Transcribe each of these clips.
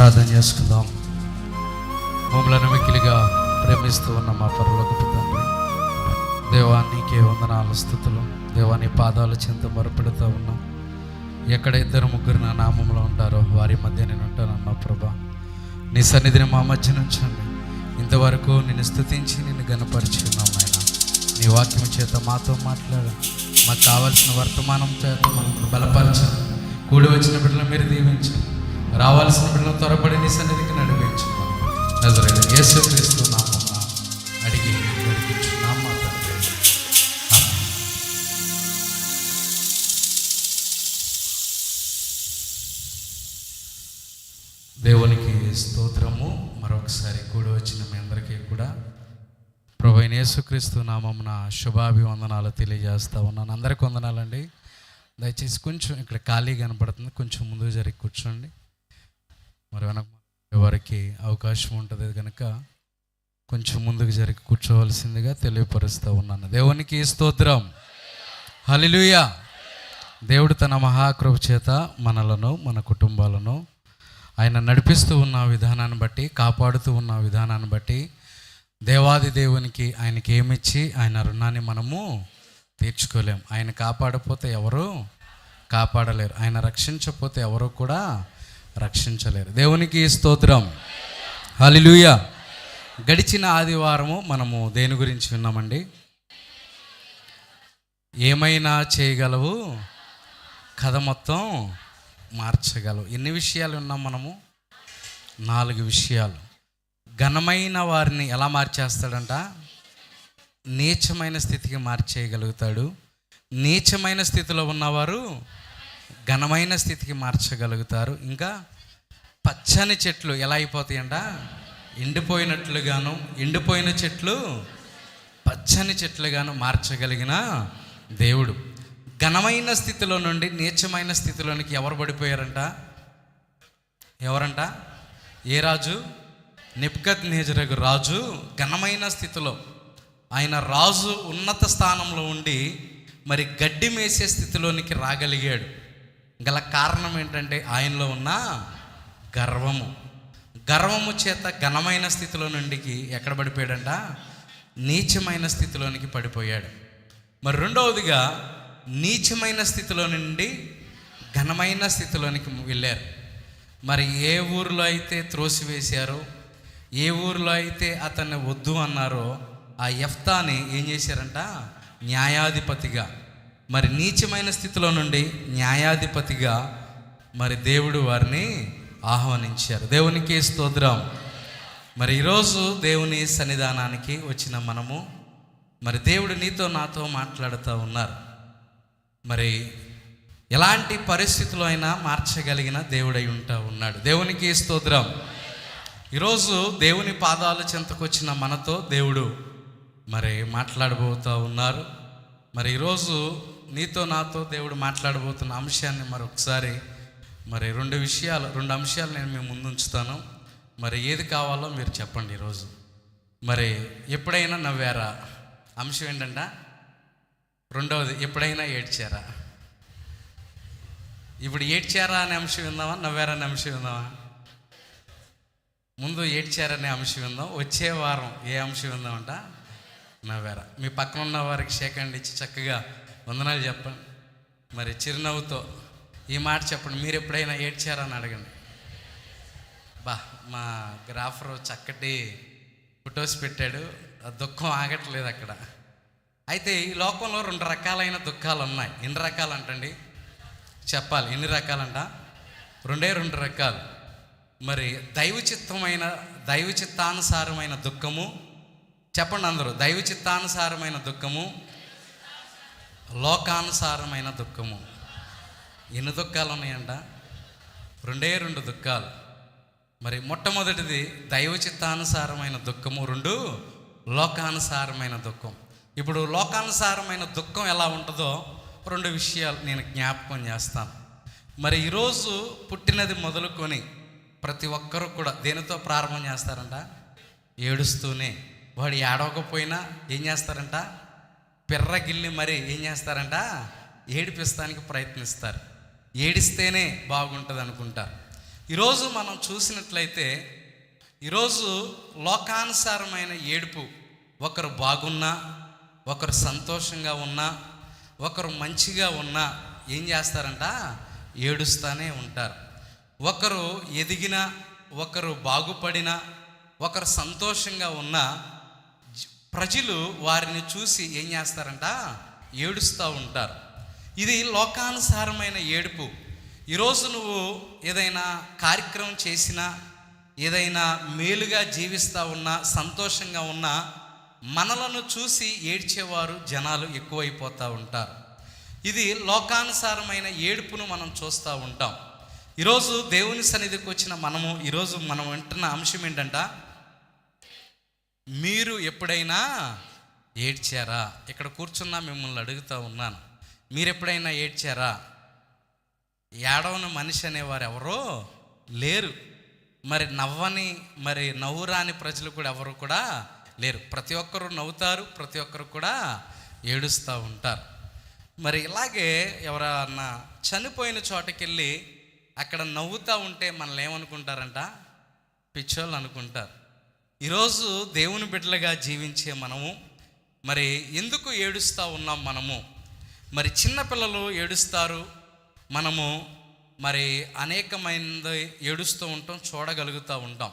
ప్రార్థన చేసుకుందాం. మమ్మల్ని మిక్కిలిగా ప్రేమిస్తూ ఉన్న మా పరులోకి తండ్రి దేవానికి వందనాల స్థుతులు. దేవాని పాదాల పాదాలు చింత మొరపెడుతూ ఉన్నాం. ఎక్కడ ఇద్దరు ముగ్గురు నా నామంలో ఉంటారో వారి మధ్య నేను ఉంటానన్నా ప్రభా. నీ సన్నిధిని మా మధ్య నుంచండి. ఇంతవరకు నిన్ను స్థుతించి నిన్ను గనపరిచి ఆయన. నీ వాక్యం చేత మాతో మాట్లాడు మాకు కావాల్సిన వర్తమానం చేత మనం బలపరచండి. కూడి వచ్చిన బిడ్డలు మీరు దీవించండి. రావాల్సిన బిడ్డలు త్వరపడి నీ సన్నిధికి నడిపించండి నజరైన యేసుక్రీస్తు నామమున అడిగి నడిపించున్నాం మా తండ్రి. దేవునికి స్తోత్రము. మరొకసారి కూడి వచ్చిన మీ అందరికీ కూడా ప్రభు అయిన యేసుక్రీస్తు నామమున శుభాభివందనాలు తెలియజేస్తా ఉన్నాను. అందరికి వందనాలండి. దయచేసి కొంచెం ఇక్కడ ఖాళీ కనపడుతుంది. కొంచెం ముందు జరిగి కూర్చోండి. మరి వెనక వారికి అవకాశం ఉంటుంది కనుక కొంచెం ముందుకు జరిగి కూర్చోవలసిందిగా తెలియపరుస్తూ ఉన్నాను. దేవునికి స్తోత్రం. హలిలుయా దేవుడు తన మహాకృప చేత మనలను మన కుటుంబాలను ఆయన నడిపిస్తూ ఉన్న విధానాన్ని బట్టి కాపాడుతూ ఉన్న విధానాన్ని బట్టి దేవాది దేవునికి ఆయనకి ఏమిచ్చి ఆయన రుణాన్ని మనము తీర్చుకోలేం. ఆయన కాపాడపోతే ఎవరు కాపాడలేరు. ఆయన రక్షించకపోతే ఎవరు కూడా రక్షించలేరు. దేవునికి స్తోత్రం. హలిలుయ గడిచిన ఆదివారము మనము దేని గురించి విన్నామండి? ఏమైనా చేయగలవు? కథ మొత్తం మార్చగలవు. ఎన్ని విషయాలు ఉన్నాం మనము? నాలుగు విషయాలు. ఘనమైన వారిని ఎలా మార్చేస్తాడంట? నీచమైన స్థితికి మార్చేయగలుగుతాడు. నీచమైన స్థితిలో ఉన్నవారు ఘనమైన స్థితికి మార్చగలుగుతారు. ఇంకా పచ్చని చెట్లు ఎలా అయిపోతాయంట? ఎండిపోయినట్లుగాను ఎండిపోయిన చెట్లు పచ్చని చెట్లుగాను మార్చగలిగిన దేవుడు. ఘనమైన స్థితిలో నుండి నీచమైన స్థితిలోనికి ఎవరు పడిపోయారంట? ఎవరంట? ఏ రాజు? నిప్కత్ నేజరగు రాజు ఘనమైన స్థితిలో. ఆయన రాజు ఉన్నత స్థానంలో ఉండి మరి గడ్డి మేసే స్థితిలోనికి రాగలిగాడు. గల కారణం ఏంటంటే ఆయనలో ఉన్న గర్వము. గర్వము చేత ఘనమైన స్థితిలో నుండికి ఎక్కడ పడిపోయాడంట? నీచమైన స్థితిలోనికి పడిపోయాడు. మరి రెండవదిగా నీచమైన స్థితిలో నుండి ఘనమైన స్థితిలోనికి వెళ్ళారు. మరి ఏ ఊరిలో అయితే త్రోసివేశారో ఏ ఊరిలో అయితే అతన్ని వద్దు అన్నారో ఆ ఎఫ్తాని ఏం చేశారంట? న్యాయాధిపతిగా మరి నీచమైన స్థితిలో నుండి న్యాయాధిపతిగా మరి దేవుడు వారిని ఆహ్వానించారు. దేవునికి స్తోత్రం. మరి ఈరోజు దేవుని సన్నిధానానికి వచ్చిన మనము మరి దేవుడు నీతో నాతో మాట్లాడుతూ ఉన్నారు. మరి ఎలాంటి పరిస్థితులు అయినా మార్చగలిగిన దేవుడై ఉంటా ఉన్నాడు. దేవునికి స్తోత్రం. ఈరోజు దేవుని పాదాల చెంతకొచ్చిన మనతో దేవుడు మరి మాట్లాడబోతూ ఉన్నారు. మరి ఈరోజు నీతో నాతో దేవుడు మాట్లాడబోతున్న అంశాన్ని మరి ఒకసారి మరి రెండు విషయాలు రెండు అంశాలు నేను మేము ముందు ఉంచుతాను మరి ఏది కావాలో మీరు చెప్పండి ఈరోజు. మరి ఎప్పుడైనా నవ్వారా? అంశం ఏంటంట రెండవది ఎప్పుడైనా ఏడ్చారా? ఇప్పుడు ఏడ్చారా అనే అంశం విందామా? నవ్వారా అనే అంశం విందామా? ముందు ఏడ్చారనే అంశం విందాం. వచ్చే వారం ఏ అంశం విందామంట? నవ్వారా? మీ పక్కన ఉన్న వారికి షేకండి ఇచ్చి చక్కగా వందనాలు చెప్పండి. మరి చిరునవ్వుతో ఈ మాట చెప్పండి. మీరు ఎప్పుడైనా ఏడ్చారని అడగండి. బా మా గ్రాఫర్ చక్కటి ఫొటోస్ పెట్టాడు. ఆ దుఃఖం ఆగట్లేదు అక్కడ. అయితే ఈ లోకంలో రెండు రకాలైన దుఃఖాలు ఉన్నాయి. ఎన్ని రకాలు అంటండి చెప్పాలి. ఎన్ని రకాలంట? రెండే రెండు రకాలు. మరి దైవ దైవచిత్తానుసారమైన దైవ చిత్తానుసారమైన దుఃఖము. చెప్పండి అందరూ. దైవచిత్తానుసారమైన దుఃఖము లోకానుసారమైన దుఃఖము. ఎన్ని దుఃఖాలు ఉన్నాయంట? రెండే రెండు దుఃఖాలు. మరి మొట్టమొదటిది దైవ చిత్తానుసారమైన దుఃఖము రెండు లోకానుసారమైన దుఃఖం. ఇప్పుడు లోకానుసారమైన దుఃఖం ఎలా ఉంటుందో రెండు విషయాలు నేను జ్ఞాపకం చేస్తాను. మరి ఈరోజు పుట్టినది మొదలుకొని ప్రతి ఒక్కరూ కూడా దేనితో ప్రారంభం చేస్తారంట? ఏడుస్తూనే. వాడు ఏడవకపోయినా ఏం చేస్తారంట? పిర్రగిల్లి మరి ఏం చేస్తారంట? ఏడిపిస్తానికి ప్రయత్నిస్తారు. ఏడిస్తేనే బాగుంటుంది అనుకుంటారు ఈరోజు మనం చూసినట్లయితే ఈరోజు లోకానుసారమైన ఏడుపు. ఒకరు బాగున్నా ఒకరు సంతోషంగా ఉన్నా ఒకరు మంచిగా ఉన్నా ఏం చేస్తారంట? ఏడుస్తూనే ఉంటారు. ఒకరు ఎదిగినా ఒకరు బాగుపడినా ఒకరు సంతోషంగా ఉన్నా ప్రజలు వారిని చూసి ఏం చేస్తారంట? ఏడుస్తూ ఉంటారు. ఇది లోకానుసారమైన ఏడుపు. ఈరోజు నువ్వు ఏదైనా కార్యక్రమం చేసినా ఏదైనా మేలుగా జీవిస్తూ ఉన్నా సంతోషంగా ఉన్నా మనలను చూసి ఏడ్చేవారు జనాలు ఎక్కువైపోతూ ఉంటారు. ఇది లోకానుసారమైన ఏడుపును మనం చూస్తూ ఉంటాం. ఈరోజు దేవుని సన్నిధికి వచ్చిన మనము ఈరోజు మనం వింటున్న అంశం ఏంటంటే? మీరు ఎప్పుడైనా ఏడ్చారా? ఇక్కడ కూర్చున్నా మిమ్మల్ని అడుగుతూ ఉన్నాను. మీరు ఎప్పుడైనా ఏడ్చారా? ఏడవని మనిషి అనేవారు ఎవరో లేరు. మరి నవ్వని మరి నవ్వురాని ప్రజలు కూడా ఎవరు కూడా లేరు. ప్రతి ఒక్కరు నవ్వుతారు ప్రతి ఒక్కరు కూడా ఏడుస్తూ ఉంటారు. మరి ఇలాగే ఎవరన్నా చనిపోయిన చోటకెళ్ళి అక్కడ నవ్వుతూ ఉంటే మనల్ని ఏమనుకుంటారంట? పిచ్చోళ్ళు అనుకుంటారు. ఈరోజు దేవుని బిడ్డలుగా జీవించే మనము మరి ఎందుకు ఏడుస్తూ ఉన్నాం మనము? మరి చిన్నపిల్లలు ఏడుస్తారు మనము మరి అనేకమైనది ఏడుస్తూ ఉంటాం చూడగలుగుతూ ఉంటాం.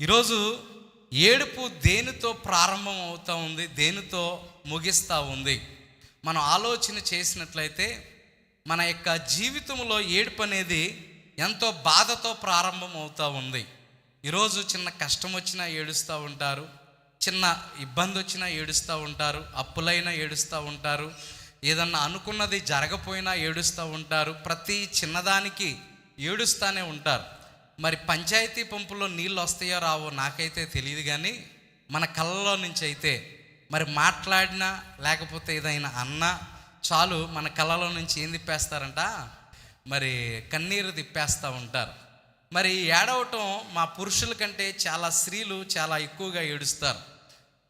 ఈరోజు ఏడుపు దేనితో ప్రారంభం అవుతూ ఉంది దేనితో ముగిస్తూ ఉంది? మనం ఆలోచన చేసినట్లయితే మన యొక్క జీవితంలో ఏడుపు అనేది ఎంతో బాధతో ప్రారంభం అవుతూ ఉంది. ఈరోజు చిన్న కష్టం వచ్చినా ఏడుస్తూ ఉంటారు చిన్న ఇబ్బంది వచ్చినా ఏడుస్తూ ఉంటారు అప్పులైనా ఏడుస్తూ ఉంటారు ఏదన్నా అనుకున్నది జరగపోయినా ఏడుస్తూ ఉంటారు ప్రతి చిన్నదానికి ఏడుస్తూనే ఉంటారు. మరి పంచాయతీ పంపులో నీళ్ళు వస్తాయో రావో నాకైతే తెలియదు కానీ మన కళ్ళలో నుంచి అయితే మరి మాట్లాడినా లేకపోతే ఏదైనా అన్నా చాలు మన కళ్ళలో నుంచి ఏం తిప్పేస్తారంట? మరి కన్నీరు తిప్పేస్తూ ఉంటారు. మరి ఏడవటం మా పురుషుల కంటే చాలా స్త్రీలు చాలా ఎక్కువగా ఏడుస్తారు.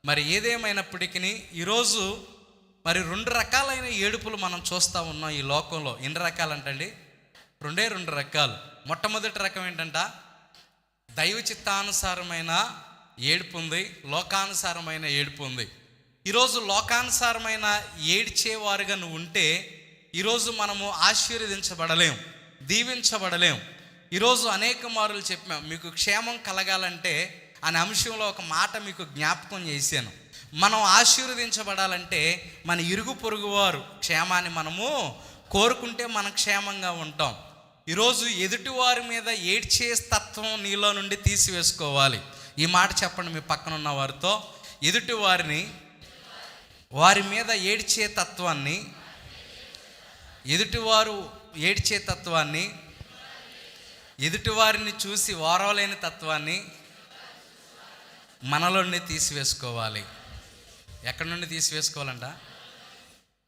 మరి ఏదేమైనప్పటికీ ఈరోజు మరి రెండు రకాలైన ఏడుపులు మనం చూస్తూ ఉన్నాం ఈ లోకంలో. ఎన్ని రకాలంటండి? రెండే రెండు రకాలు. మొట్టమొదటి రకం ఏంటంట? దైవ చిత్తానుసారమైన ఏడుపు ఉంది లోకానుసారమైన ఏడుపు ఉంది. ఈరోజు లోకానుసారమైన ఏడ్చేవారుగా నువ్వు ఉంటే ఈరోజు మనము ఆశీర్వదించబడలేం దీవించబడలేం. ఈరోజు అనేక మారులు చెప్పాం మీకు క్షేమం కలగాలంటే అనే అంశంలో ఒక మాట మీకు జ్ఞాపకం చేశాను. మనం ఆశీర్వదించబడాలంటే మన ఇరుగు పొరుగు వారు క్షేమాన్ని మనము కోరుకుంటే మనం క్షేమంగా ఉంటాం. ఈరోజు ఎదుటివారి మీద ఏడ్చే తత్వం నీలో నుండి తీసివేసుకోవాలి. ఈ మాట చెప్పండి మీ పక్కన ఉన్న వారితో. ఎదుటి వారిని వారి మీద ఏడ్చే తత్వాన్ని ఎదుటివారు ఏడ్చే తత్వాన్ని ఎదుటివారిని చూసి వారవలేని తత్వాన్ని మనలోనే తీసివేసుకోవాలి. ఎక్కడి నుండి తీసివేసుకోవాలంట?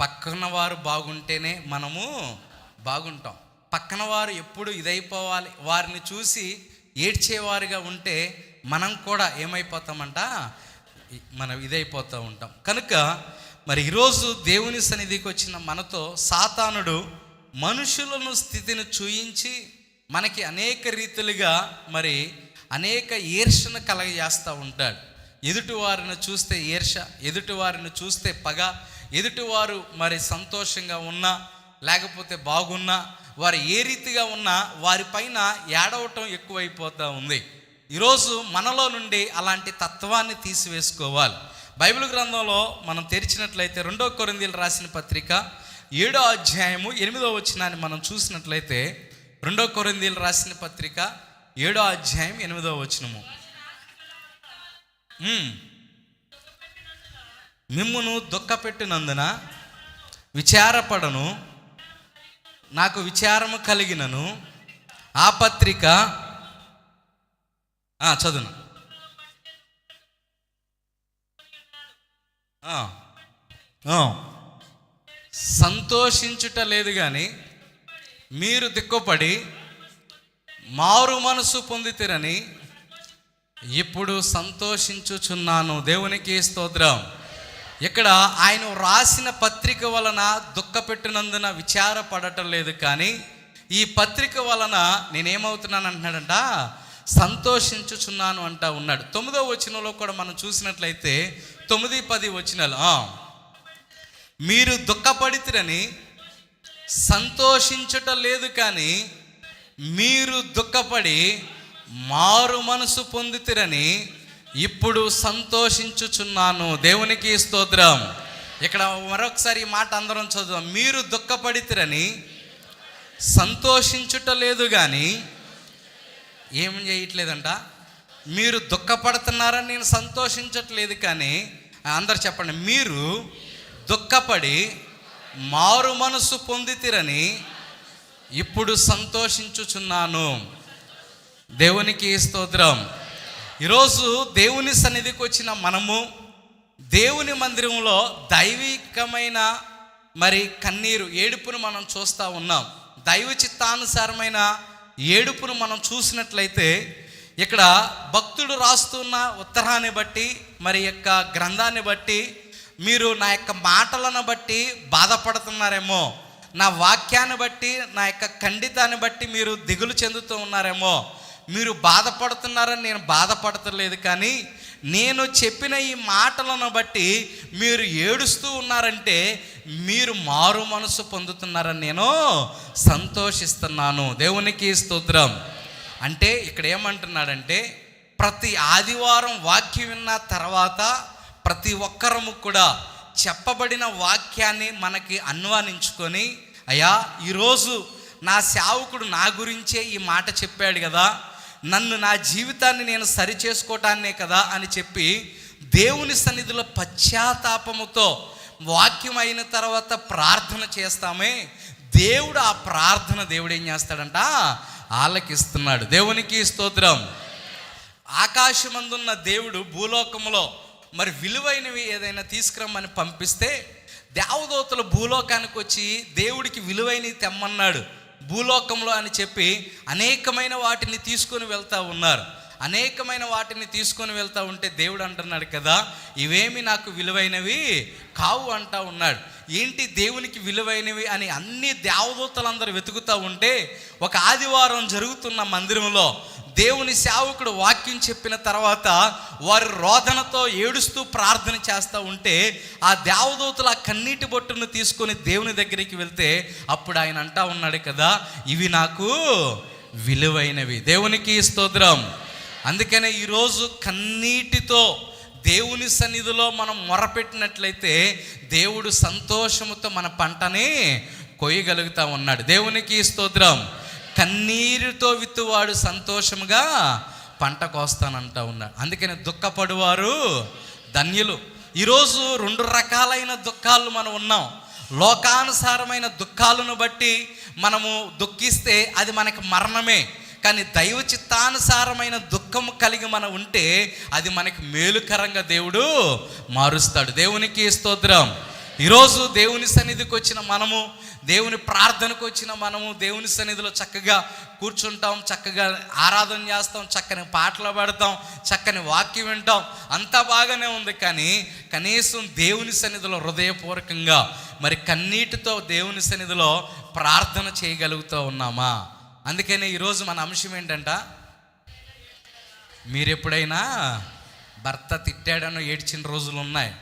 పక్కన వారు బాగుంటేనే మనము బాగుంటాం. పక్కన వారు ఎప్పుడు ఇదైపోవాలి? వారిని చూసి ఏడ్చేవారుగా ఉంటే మనం కూడా ఏమైపోతామంట? మనం ఇదైపోతూ ఉంటాం. కనుక మరి ఈరోజు దేవుని సన్నిధికి వచ్చిన మనతో సాతానుడు మనుషులను స్థితిని చూయించి మనకి అనేక రీతులుగా మరి అనేక ఈర్షను కలగజేస్తూ ఉంటాడు. ఎదుటివారిని చూస్తే ఈర్ష ఎదుటివారిని చూస్తే పగ ఎదుటివారు మరి సంతోషంగా ఉన్నా లేకపోతే బాగున్నా వారు ఏ రీతిగా ఉన్నా వారిపైన ఏడవటం ఎక్కువైపోతూ ఉంది. ఈరోజు మనలో నుండి అలాంటి తత్వాన్ని తీసివేసుకోవాలి. బైబిల్ గ్రంథంలో మనం తెరిచినట్లయితే రెండో కొరిందీలు రాసిన పత్రిక ఏడో అధ్యాయము ఎనిమిదో వచ్చినాన్ని మనం చూసినట్లయితే రెండో కొరిందీలు రాసిన పత్రిక ఏడో అధ్యాయం ఎనిమిదో వచనము. మిమ్మును దుఃఖపెట్టినందున విచారపడను నాకు విచారము కలిగినను. ఆ పత్రిక చదువును. సంతోషించుట లేదు కానీ మీరు దిక్కుపడి మారు మనసు పొందితిరని ఇప్పుడు సంతోషించుచున్నాను. దేవునికి స్తోత్రం. ఇక్కడ ఆయన రాసిన పత్రిక వలన దుఃఖపెట్టినందున విచారపడటం లేదు కానీ ఈ పత్రిక వలన నేనేమవుతున్నాను అంటున్నాడంట? సంతోషించుచున్నాను అంటా ఉన్నాడు. తొమ్మిదో వచనంలో కూడా మనం చూసినట్లయితే తొమ్మిది పది వచనాలు. మీరు దుఃఖపడితిరని సంతోషించుట లేదు కానీ మీరు దుఃఖపడి మారు మనసు పొందుతిరని ఇప్పుడు సంతోషించుచున్నాను. దేవునికి స్తోత్రం. ఇక్కడ మరొకసారి ఈ మాట అందరం చదువు మీరు దుఃఖపడితిరని సంతోషించుట లేదు కానీ ఏం చేయట్లేదంట? మీరు దుఃఖపడుతున్నారని నేను సంతోషించట్లేదు కానీ అందరు చెప్పండి. మీరు దుఃఖపడి మారు మనసు పొందితిరని ఇప్పుడు సంతోషించుచున్నాను. దేవునికి స్తోత్రం. ఈరోజు దేవుని సన్నిధికి వచ్చిన మనము దేవుని మందిరంలో దైవికమైన మరి కన్నీరు ఏడుపును మనం చూస్తూ ఉన్నాం. దైవ చిత్తానుసారమైన ఏడుపును మనం చూసినట్లయితే ఇక్కడ భక్తుడు రాస్తున్న ఉత్తరాన్ని బట్టి మరి యొక్క గ్రంథాన్ని బట్టి మీరు నా యొక్క మాటలను బట్టి బాధపడుతున్నారేమో నా వాక్యాన్ని బట్టి నా యొక్క ఖండితాన్ని బట్టి మీరు దిగులు చెందుతూ ఉన్నారేమో మీరు బాధపడుతున్నారని నేను బాధపడతలేదు కానీ నేను చెప్పిన ఈ మాటలను బట్టి మీరు ఏడుస్తూ ఉన్నారంటే మీరు మారు మనసు పొందుతున్నారని నేను సంతోషిస్తున్నాను. దేవునికి స్తోత్రం. అంటే ఇక్కడ ఏమంటున్నాడంటే ప్రతి ఆదివారం వాక్యం విన్న తర్వాత ప్రతి ఒక్కరము కూడా చెప్పబడిన వాక్యాన్ని మనకి అన్వానించుకొని అయ్యా ఈరోజు నా సేవకుడు నా గురించే ఈ మాట చెప్పాడు కదా నన్ను నా జీవితాన్ని నేను సరి చేసుకోవటాన్నే కదా అని చెప్పి దేవుని సన్నిధిలో పశ్చాత్తాపముతో వాక్యం అయిన తర్వాత ప్రార్థన చేస్తామే. దేవుడు ఆ ప్రార్థన దేవుడు ఏం చేస్తాడంట? ఆలకిస్తున్నాడు. దేవునికి స్తోత్రం. ఆకాశమందున్న దేవుడు భూలోకంలో మరి విలువైనవి ఏదైనా తీసుకురమ్మని పంపిస్తే దేవదూతలు భూలోకానికి వచ్చి దేవుడికి విలువైనవి తెమ్మన్నాడు. భూలోకంలో అని చెప్పి అనేకమైన వాటిని తీసుకొని వెళ్తా ఉన్నారు. అనేకమైన వాటిని తీసుకొని వెళ్తా ఉంటే దేవుడు అంటున్నాడు కదా ఇవేమి నాకు విలువైనవి? కావు అంటా ఉన్నాడు. ఏంటి దేవునికి విలువైనవి అని అన్ని దేవదూతలందరూ వెతుకుతూ ఉంటే ఒక ఆదివారం జరుగుతున్న మందిరంలో దేవుని సేవకుడు వాక్యం చెప్పిన తర్వాత వారి రోదనతో ఏడుస్తూ ప్రార్థన చేస్తూ ఉంటే ఆ దేవదూతలు ఆ కన్నీటి బొట్టును తీసుకొని దేవుని దగ్గరికి వెళ్తే అప్పుడు ఆయన అంటా ఉన్నాడు కదా ఇవి నాకు విలువైనవి. దేవునికి స్తోత్రం. అందుకనే ఈరోజు కన్నీటితో దేవుని సన్నిధిలో మనం మొరపెట్టినట్లయితే దేవుడు సంతోషముతో మన పంటని కొయ్యగలుగుతా ఉన్నాడు. దేవునికి స్తోత్రం. కన్నీరుతో విత్తువాడు సంతోషముగా పంట కోస్తానంటా ఉన్నాడు. అందుకని దుఃఖపడువారు ధన్యులు. ఈరోజు రెండు రకాలైన దుఃఖాలు మనం ఉన్నాం. లోకానుసారమైన దుఃఖాలను బట్టి మనము దుఃఖిస్తే అది మనకి మరణమే. కానీ దైవ చిత్తానుసారమైన దుఃఖం కలిగి మనం ఉంటే అది మనకి మేలుకరంగా దేవుడు మారుస్తాడు. దేవునికి స్తోత్రం. ఈరోజు దేవుని సన్నిధికి వచ్చిన మనము దేవుని ప్రార్థనకు వచ్చిన మనము దేవుని సన్నిధిలో చక్కగా కూర్చుంటాం చక్కగా ఆరాధన చేస్తాం చక్కని పాటలు పాడతాం చక్కని వాక్యం వింటాం. అంతా బాగానే ఉంది కానీ కనీసం దేవుని సన్నిధిలో హృదయపూర్వకంగా మరి కన్నీటితో దేవుని సన్నిధిలో ప్రార్థన చేయగలుగుతూ ఉన్నామా? అందుకనే ఈరోజు మన అంశం ఏంటంట? మీరు ఎప్పుడైనా భర్త తిట్టాడనో ఏడ్చిన రోజులు ఉన్నాయి.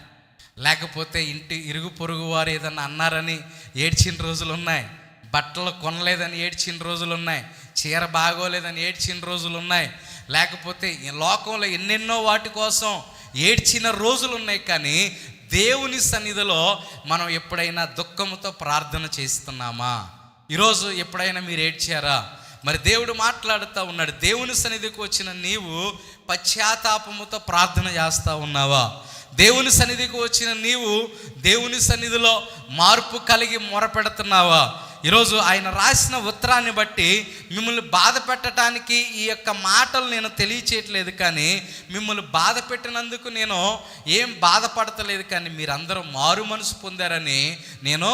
లేకపోతే ఇంటి ఇరుగు పొరుగు వారు ఏదన్నా అన్నారని ఏడ్చిన రోజులు ఉన్నాయి బట్టలు కొనలేదని ఏడ్చిన రోజులు ఉన్నాయి చీర బాగోలేదని ఏడ్చిన రోజులు ఉన్నాయి లేకపోతే ఈ లోకంలో ఎన్నెన్నో వాటి కోసం ఏడ్చిన రోజులు ఉన్నాయి కానీ దేవుని సన్నిధిలో మనం ఎప్పుడైనా దుఃఖముతో ప్రార్థన చేస్తున్నామా? ఈరోజు ఎప్పుడైనా మీరు ఏడ్చారా? మరి దేవుడు మాట్లాడుతూ ఉన్నాడు. దేవుని సన్నిధికి వచ్చిన నీవు పశ్చాత్తాపముతో ప్రార్థన చేస్తూ ఉన్నావా? దేవుని సన్నిధికి వచ్చిన నీవు దేవుని సన్నిధిలో మార్పు కలిగి మొరపెడుతున్నావా? ఈరోజు ఆయన రాసిన ఉత్తరాన్ని బట్టి మిమ్మల్ని బాధ పెట్టడానికి ఈ యొక్క మాటలు నేను తెలియచేయట్లేదు కానీ మిమ్మల్ని బాధ పెట్టినందుకు నేను ఏం బాధపడతలేదు కానీ మీరందరూ మారు మనసు పొందారని నేను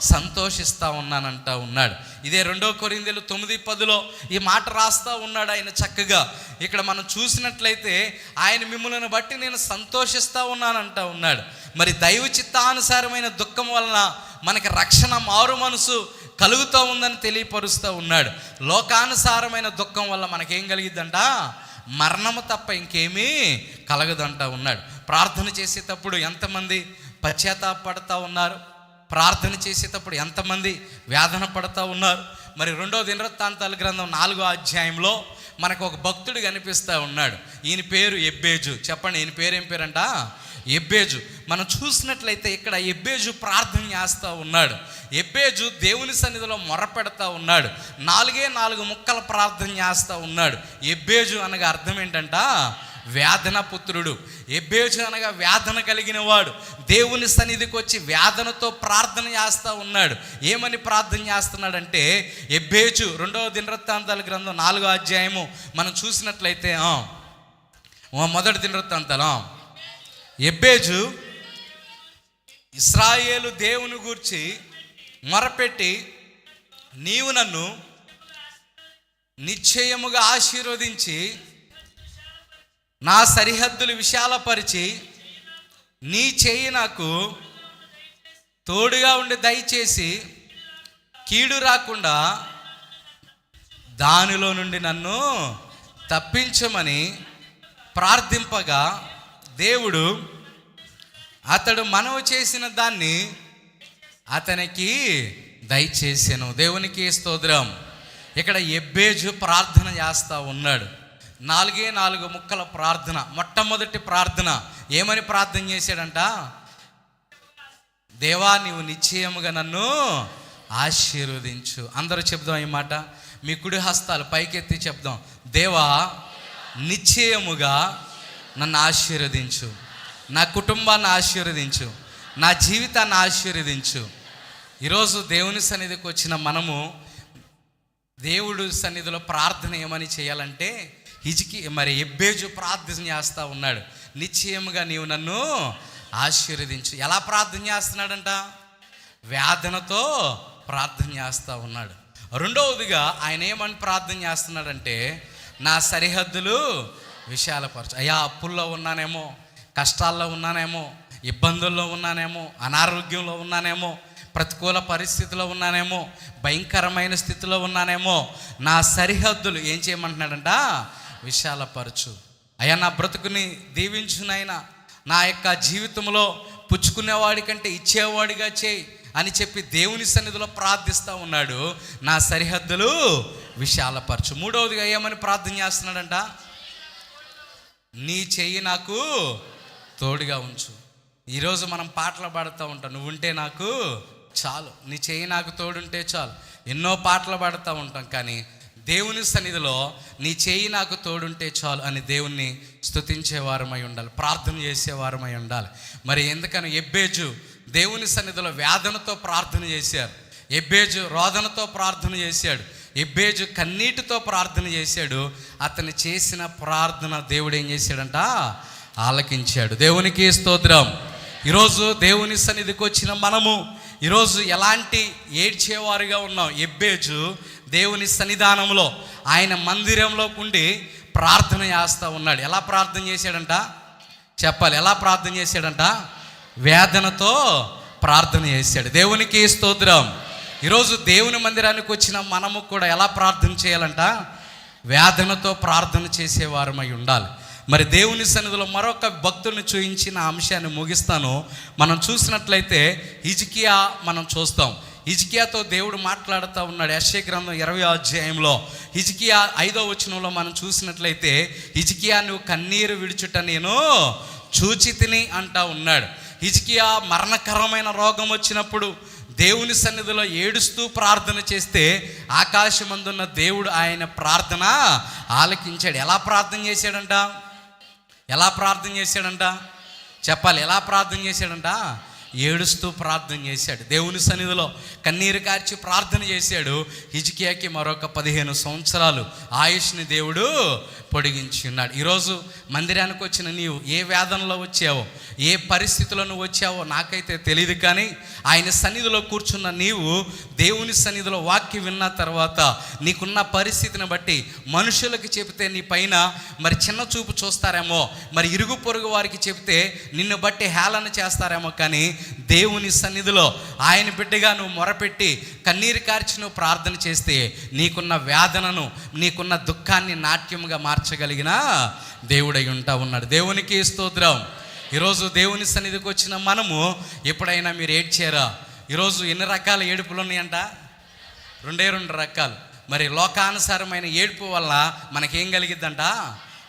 సంతోషిస్తూ ఉన్నానంటా ఉన్నాడు. ఇదే రెండో కొరిందెలు తొమ్మిది పదిలో ఈ మాట రాస్తూ ఉన్నాడు ఆయన చక్కగా. ఇక్కడ మనం చూసినట్లయితే ఆయన మిమ్మల్ని బట్టి నేను సంతోషిస్తూ ఉన్నానంటా ఉన్నాడు. మరి దైవ చిత్తానుసారమైన దుఃఖం వలన మనకి రక్షణ మారు మనసు కలుగుతూ ఉందని తెలియపరుస్తూ ఉన్నాడు. లోకానుసారమైన దుఃఖం వల్ల మనకేం కలిగిద్దంట? మరణము తప్ప ఇంకేమీ కలగదంట ఉన్నాడు. ప్రార్థన చేసేటప్పుడు ఎంతమంది పశ్చాత్తాపడతా ఉన్నారు? ప్రార్థన చేసేటప్పుడు ఎంతమంది వేదన పడతా ఉన్నారు? మరి రెండో దినవృత్తాంతాల గ్రంథం నాలుగో అధ్యాయంలో మనకు ఒక భక్తుడు కనిపిస్తూ ఉన్నాడు. ఈయన పేరు ఎబ్బేజు. చెప్పండి ఈయన పేరు ఏం పేరంట? ఎబ్బేజు. మనం చూసినట్లయితే ఇక్కడ ఎబ్బేజు ప్రార్థన చేస్తూ ఉన్నాడు. ఎబ్బేజు దేవుని సన్నిధిలో మొరపెడతా ఉన్నాడు. నాలుగే నాలుగు ముక్కల ప్రార్థన చేస్తూ ఉన్నాడు. ఎబ్బేజు అనగా అర్థం ఏంటంట? వేదన పుత్రుడు. ఎబ్బేజు అనగా వేదన కలిగిన వాడు. దేవుని సన్నిధికి వచ్చి వేదనతో ప్రార్థన చేస్తూ ఉన్నాడు. ఏమని ప్రార్థన చేస్తున్నాడంటే ఎబ్బేజు రెండవ దినవృత్తాంతాల గ్రంథం నాలుగో అధ్యాయము మనం చూసినట్లయితే మొదటి దినవృత్తాంతాలు ఎబ్బేజు ఇస్రాయేలు దేవుని గూర్చి మొరపెట్టి నీవు నన్ను నిశ్చయముగా ఆశీర్వదించి నా సరిహద్దులు విశాలపరిచి నీ చేయి నాకు తోడుగా ఉండి దయచేసి కీడు రాకుండా దానిలో నుండి నన్ను తప్పించమని ప్రార్థింపగా దేవుడు అతడు మనవి చేసిన దాన్ని అతనికి దయచేసాను దేవునికి స్తోత్రం. ఇక్కడ ఎబ్బేజు ప్రార్థన చేస్తూ ఉన్నాడు. నాలుగే నాలుగు ముక్కల ప్రార్థన మొట్టమొదటి ప్రార్థన. ఏమని ప్రార్థన చేశాడంట? దేవా నీవు నిశ్చయముగా నన్ను ఆశీర్వదించు. అందరూ చెప్దాం ఈ మాట. మీ కుడి హస్తాలు పైకెత్తి చెప్దాం. దేవా నిశ్చయముగా నన్ను ఆశీర్వదించు. నా కుటుంబాన్ని ఆశీర్వదించు. నా జీవితాన్ని ఆశీర్వదించు. ఈరోజు దేవుని సన్నిధికి వచ్చిన మనము దేవుడు సన్నిధిలో ప్రార్థన ఏమని చేయాలంటే హిజికి మరి ఎబ్బేజు ప్రార్థన చేస్తూ ఉన్నాడు. నిశ్చయముగా నీవు నన్ను ఆశీర్వదించు. ఎలా ప్రార్థన చేస్తున్నాడంట? వేదనతో ప్రార్థన చేస్తూ ఉన్నాడు. రెండవదిగా ఆయన ఏమని ప్రార్థన చేస్తున్నాడంటే నా సరిహద్దులు విశాలపరచు అయ్యా అప్పుల్లో ఉన్నానేమో కష్టాల్లో ఉన్నానేమో ఇబ్బందుల్లో ఉన్నానేమో అనారోగ్యంలో ఉన్నానేమో ప్రతికూల పరిస్థితిలో ఉన్నానేమో భయంకరమైన స్థితిలో ఉన్నానేమో నా సరిహద్దులు ఏం చేయమంటున్నాడంట? విశాలపరచు అయ్యా నా బ్రతుకుని దీవించునైనా నా యొక్క జీవితంలో పుచ్చుకునేవాడి కంటే ఇచ్చేవాడిగా చేయి అని చెప్పి దేవుని సన్నిధిలో ప్రార్థిస్తూ ఉన్నాడు. నా సరిహద్దులు విశాలపరచు మూడవదిగా ఏమని ప్రార్థన చేస్తున్నాడంట? నీ చెయ్యి నాకు తోడుగా ఉంచు. ఈరోజు మనం పాటలు పాడుతూ ఉంటాం. నువ్వు ఉంటే నాకు చాలు. నీ చెయ్యి నాకు తోడుంటే చాలు. ఎన్నో పాటలు పాడుతూ ఉంటాం కానీ దేవుని సన్నిధిలో నీ చేయి నాకు తోడుంటే చాలు అని దేవుణ్ణి స్థుతించేవారమై ఉండాలి. ప్రార్థన చేసేవారమై ఉండాలి. మరి ఎందుకని ఎబ్బేజు దేవుని సన్నిధిలో వేదనతో ప్రార్థన చేశారు. ఎబ్బేజు రోదనతో ప్రార్థన చేశాడు. ఎబ్బేజు కన్నీటితో ప్రార్థన చేశాడు. అతను చేసిన ప్రార్థన దేవుడు ఏం చేశాడంట? ఆలకించాడు. దేవునికి స్తోత్రం. ఈరోజు దేవుని సన్నిధికి వచ్చిన మనము ఈరోజు ఎలాంటి ఏడ్చేవారుగా ఉన్నాం? ఎబ్బేజు దేవుని సన్నిధానంలో ఆయన మందిరంలో ఉండి ప్రార్థన చేస్తూ ఉన్నాడు. ఎలా ప్రార్థన చేశాడంట? చెప్పాలి ఎలా ప్రార్థన చేశాడంట? వేదనతో ప్రార్థన చేశాడు. దేవునికి స్తోత్రం. ఈరోజు దేవుని మందిరానికి వచ్చిన మనము కూడా ఎలా ప్రార్థన చేయాలంట? వేదనతో ప్రార్థన చేసేవారమై ఉండాలి. మరి దేవుని సన్నిధిలో మరొక భక్తుని చూయించిన అంశాన్ని ముగిస్తాను. మనం చూసినట్లయితే హిజికియా మనం చూస్తాం. హిజికియాతో దేవుడు మాట్లాడుతూ ఉన్నాడు యశ్య గ్రంథం ఇరవై అధ్యాయంలో. హిజికియా ఐదో వచనంలో మనం చూసినట్లయితే హిజ్కియా నువ్వు కన్నీరు విడుచుట నేను చూచి తిని అంటా ఉన్నాడు. హిజికియా మరణకరమైన రోగం వచ్చినప్పుడు దేవుని సన్నిధిలో ఏడుస్తూ ప్రార్థన చేస్తే ఆకాశమందున్న దేవుడు ఆయన ప్రార్థన ఆలకించాడు. ఎలా ప్రార్థన చేశాడంట? ఎలా ప్రార్థన చేశాడంట? చెప్పాలి ఎలా ప్రార్థన చేశాడంట? ఏడుస్తూ ప్రార్థన చేశాడు. దేవుని సన్నిధిలో కన్నీరు కార్చి ప్రార్థన చేశాడు. హిజికియాకి మరొక పదిహేను సంవత్సరాలు. ఆయుష్ని దేవుడు పొడిగించి ఉన్నాడు. ఈరోజు మందిరానికి వచ్చిన నీవు ఏ వేదనలో వచ్చావో ఏ పరిస్థితిలో నువ్వు వచ్చావో నాకైతే తెలియదు కానీ ఆయన సన్నిధిలో కూర్చున్న నీవు దేవుని సన్నిధిలో వాక్యం విన్న తర్వాత నీకున్న పరిస్థితిని బట్టి మనుషులకు చెబితే నీ పైన మరి చిన్న చూపు చూస్తారేమో మరి ఇరుగు పొరుగు వారికి చెబితే నిన్ను బట్టి హేళన చేస్తారేమో కానీ దేవుని సన్నిధిలో ఆయన బిడ్డగా నువ్వు మొరపెట్టి కన్నీరు కార్చి నువ్వు ప్రార్థన చేస్తే నీకున్న వేదనను నీకున్న దుఃఖాన్ని నాట్యముగా మార్చగలిగిన దేవుడై ఉంటా ఉన్నాడు. దేవునికి స్తోత్రం. ఈరోజు దేవుని సన్నిధికి వచ్చిన మనము ఎప్పుడైనా మీరు ఏడ్చారా? ఈరోజు ఎన్ని రకాల ఏడుపులు ఉన్నాయంట? రెండే రెండు రకాలు. మరి లోకానుసారమైన ఏడుపు వల్ల మనకేం కలిగిద్దంట?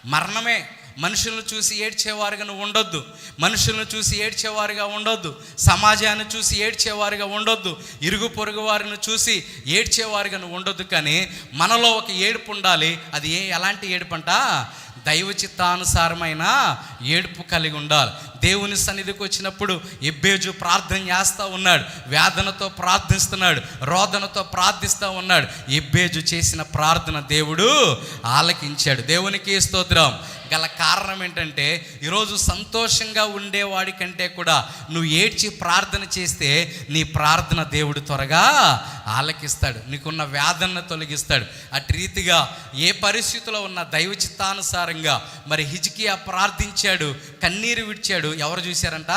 మరణమే. మనుషులను చూసి ఏడ్చేవారుగా నువ్వు ఉండొద్దు. మనుషులను చూసి ఏడ్చేవారుగా ఉండొద్దు. సమాజాన్ని చూసి ఏడ్చేవారుగా ఉండొద్దు. ఇరుగు పొరుగు వారిని చూసి ఏడ్చేవారుగా నువ్వు ఉండొద్దు కానీ మనలో ఒక ఏడుపు ఉండాలి. అది ఏ ఎలాంటి ఏడుపు అంట? దైవ చిత్తానుసారమైన ఏడుపు కలిగి ఉండాలి. దేవుని సన్నిధికి వచ్చినప్పుడు ఎబ్బేజు ప్రార్థన చేస్తూ ఉన్నాడు. వేదనతో ప్రార్థిస్తున్నాడు. రోదనతో ప్రార్థిస్తూ ఉన్నాడు. ఎబ్బేజు చేసిన ప్రార్థన దేవుడు ఆలకించాడు. దేవునికి స్తోత్రం. గల కారణం ఏంటంటే ఈరోజు సంతోషంగా ఉండేవాడి కంటే కూడా నువ్వు ఏడ్చి ప్రార్థన చేస్తే నీ ప్రార్థన దేవుడు త్వరగా ఆలకిస్తాడు. నీకున్న వేదనను తొలగిస్తాడు. అటు రీతిగా ఏ పరిస్థితిలో ఉన్న దైవ చిత్తానుసారంగా మరి హిజికియా ప్రార్థించాడు కన్నీరు విడిచాడు ఎవరు చూశారంట?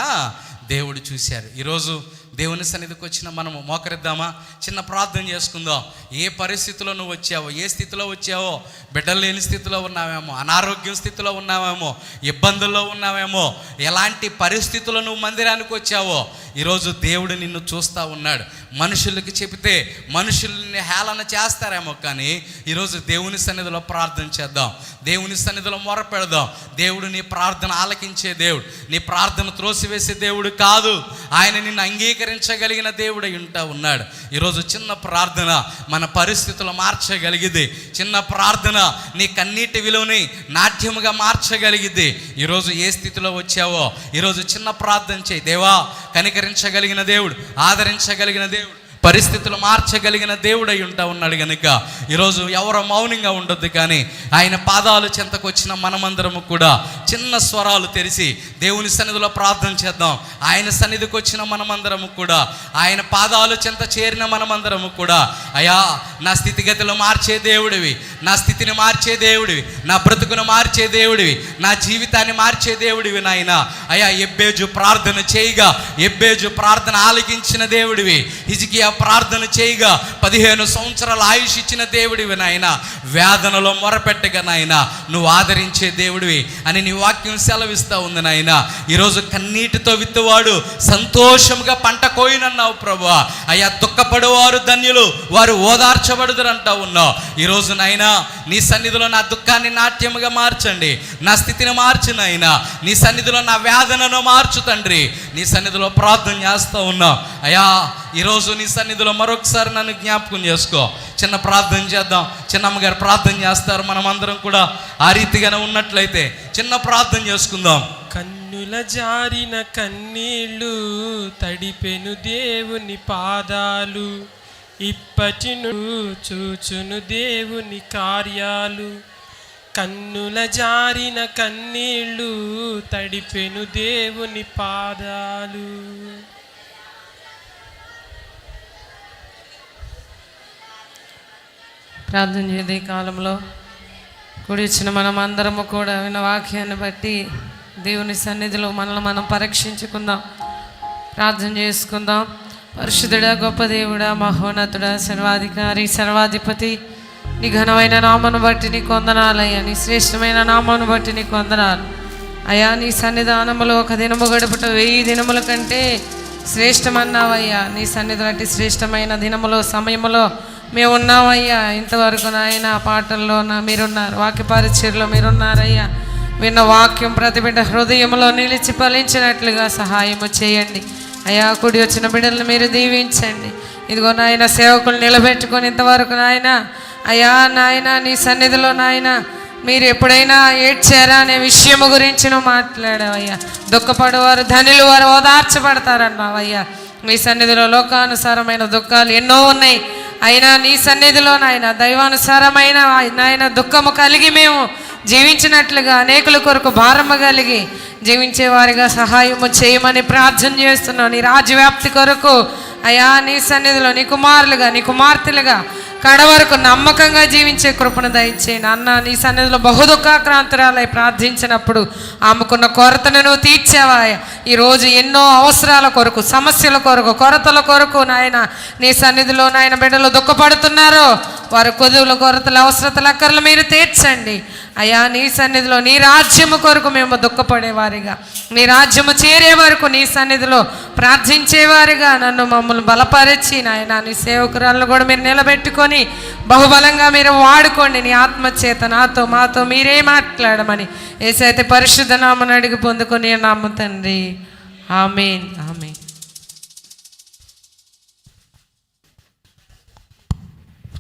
దేవుడు చూశారు. ఈరోజు దేవుని సన్నిధికి వచ్చిన మనము మోకరిద్దామా? చిన్న ప్రార్థన చేసుకుందాం. ఏ పరిస్థితిలో నువ్వు వచ్చావో ఏ స్థితిలో వచ్చావో బిడ్డలు లేని స్థితిలో ఉన్నావేమో అనారోగ్యం స్థితిలో ఉన్నావేమో ఇబ్బందుల్లో ఉన్నావేమో ఎలాంటి పరిస్థితుల్లో నువ్వు మందిరానికి వచ్చావో ఈరోజు దేవుడు నిన్ను చూస్తూ ఉన్నాడు. మనుషులకి చెబితే మనుషుల్ని హేళన చేస్తారేమో కానీ ఈరోజు దేవుని సన్నిధిలో ప్రార్థన చేద్దాం. దేవుని సన్నిధిలో మొర పెడదాం. దేవుడు నీ ప్రార్థన ఆలకించే దేవుడు. నీ ప్రార్థన త్రోసివేసే దేవుడు కాదు. ఆయన నిన్ను అంగీకరించగలిగిన దేవుడై ఉంటా ఉన్నాడు. ఈరోజు చిన్న ప్రార్థన మన పరిస్థితులు మార్చగలిగింది చిన్న ప్రార్థన నీ కన్నీటి విలువని నాట్యముగా మార్చగలిగింది ఈరోజు ఏ స్థితిలో వచ్చావో ఈరోజు చిన్న ప్రార్థన చేయి. దేవా కనికరించగలిగిన దేవుడు ఆదరించగలిగిన దేవుడు. పరిస్థితులు మార్చగలిగిన దేవుడై ఉంటా ఉన్నాడు కనుక ఈరోజు ఎవరో మౌనంగా ఉండొద్దు కానీ ఆయన పాదాలు చెంతకు వచ్చిన మనమందరము కూడా చిన్న స్వరాలు తెరిచి దేవుని సన్నిధిలో ప్రార్థన చేద్దాం. ఆయన సన్నిధికి వచ్చిన మనమందరము కూడా ఆయన పాదాలు చెంత చేరిన మనమందరము కూడా అయా నా స్థితిగతులు మార్చే దేవుడివి. నా స్థితిని మార్చే దేవుడివి నా బ్రతుకును మార్చే దేవుడివి నా జీవితాన్ని మార్చే దేవుడివి నాయన. అయ్యా ఎబ్బేజు ప్రార్థన చేయగా ఎబ్బేజు ప్రార్థన ఆలకించిన దేవుడివి హిజికియా ప్రార్థన చేయగా పదిహేను సంవత్సరాల ఆయుష్ ఇచ్చిన దేవుడివి నాయన. వేదనలో మొరపెట్టగా నాయన నువ్వు ఆదరించే దేవుడివి అని నీ వాక్యం సెలవిస్తా ఉంది నాయన. ఈరోజు కన్నీటితో విత్తువాడు సంతోషంగా పంట కోయినన్నావు ప్రభు అయ్యా దుఃఖపడేవారు ధన్యులు వారు ఓదార్చబడుదురంటా ఉన్నావు. ఈరోజు నాయనా నీ సన్నిధిలో నా దుఃఖాన్ని నాట్యముగా మార్చండి. నా స్థితిని మార్చు నాయనా. నీ సన్నిధిలో నా వేదనను మార్చు తండ్రి. నీ సన్నిధిలో ప్రార్థన చేస్తూ ఉన్నాం. అయ్యా ఈరోజు నీ సన్నిధిలో మరొకసారి నన్ను జ్ఞాపకం చేసుకో. చిన్న ప్రార్థన చేద్దాం. చిన్నమ్మగారు ప్రార్థన చేస్తారు. మనమందరం కూడా ఆ రీతిగానే ఉన్నట్లయితే చిన్న ప్రార్థన చేసుకుందాం. కన్నుల జారిన కన్నీళ్ళు తడిపెను దేవుని పాదాలు. ఇప్పటిను చూచును దేవుని కార్యాలు. కన్నుల జారిన కన్నీళ్ళు తడిపెను దేవుని పాదాలు. ప్రార్థన చేసే కాలంలో కూడి మనం అందరము కూడా విన వాక్యాన్ని బట్టి దేవుని సన్నిధిలో మనల్ని మనం పరీక్షించుకుందాం. ప్రార్థన చేసుకుందాం. పరిశుద్ధుడ గొప్ప దేవుడ మహోన్నతుడ సర్వాధికారి సర్వాధిపతి. నీ ఘనమైన నామను బట్టి నీ కొందనాలయ్యా నీ శ్రేష్టమైన నామను బట్టి నీ కొందనాలు. అయా నీ సన్నిధానములో ఒక దినము గడుపుట వెయ్యి దినముల కంటే శ్రేష్టమన్నావయ్యా. నీ సన్నిధి లాంటి శ్రేష్టమైన దినములో సమయములో మేము ఉన్నామయ్యా. ఇంతవరకు నాయన పాటల్లో నా మీరున్నారు. వాక్య పరిచయలో మీరున్నారయ్యా. విన్న వాక్యం ప్రతిబిడ్డ హృదయంలో నిలిచి ఫలించినట్లుగా సహాయము చేయండి. అయ్యా కుడి వచ్చిన బిడ్డలను మీరు దీవించండి. ఇదిగో నాయన సేవకులు నిలబెట్టుకొని ఇంతవరకు నాయన అయ్యా నాయన నీ సన్నిధిలో నాయన మీరు ఎప్పుడైనా ఏడ్చారా అనే విషయము గురించి నువ్వు మాట్లాడావయ్యా. దుఃఖపడేవారు ధనులు వారు ఓదార్చబడతారన్నావయ్యా మీ సన్నిధిలో లోకానుసారమైన దుఃఖాలు ఎన్నో ఉన్నాయి. అయినా నీ సన్నిధిలో నాయన దైవానుసారమైన నాయన దుఃఖము కలిగి మేము జీవించినట్లుగా అనేకుల కొరకు భారము కలిగి జీవించే వారిగా సహాయము చేయమని ప్రార్థన చేస్తున్నాను. నీ రాజ్యవ్యాప్తి కొరకు అయా నీ సన్నిధిలో నీ కుమారులుగా నీ కుమార్తెలుగా కడ వరకు నమ్మకంగా జీవించే కృపను దయచేయండి అన్న నీ సన్నిధిలో బహుదుఖాక్రాంతురాలై ప్రార్థించినప్పుడు ఆమెకున్న కొరతను నువ్వు తీర్చావా? ఈరోజు ఎన్నో అవసరాల కొరకు సమస్యల కొరకు కొరతల కొరకు నాయన నీ సన్నిధిలో నాయన బిడ్డలు దుఃఖపడుతున్నారో. వారి కొదువుల కొరతల అవసరతల అక్కర్లు మీరు తీర్చండి. అయ్యా నీ సన్నిధిలో నీ రాజ్యము కొరకు మేము దుఃఖపడేవారిగా. నీ రాజ్యము చేరే వరకు నీ సన్నిధిలో ప్రార్థించేవారిగా. నన్ను మమ్మల్ని బలపరిచి నాయన నీ సేవకురాలను కూడా మీరు నిలబెట్టుకొని బహుబలంగా మీరు వాడుకోండి. నీ ఆత్మచేత నాతో మాతో మీరే మాట్లాడమని ఏసైతే పరిశుద్ధ నామని అడిగి పొందుకొని నామ తండ్రి. ఆమెన్. ఆమెన్.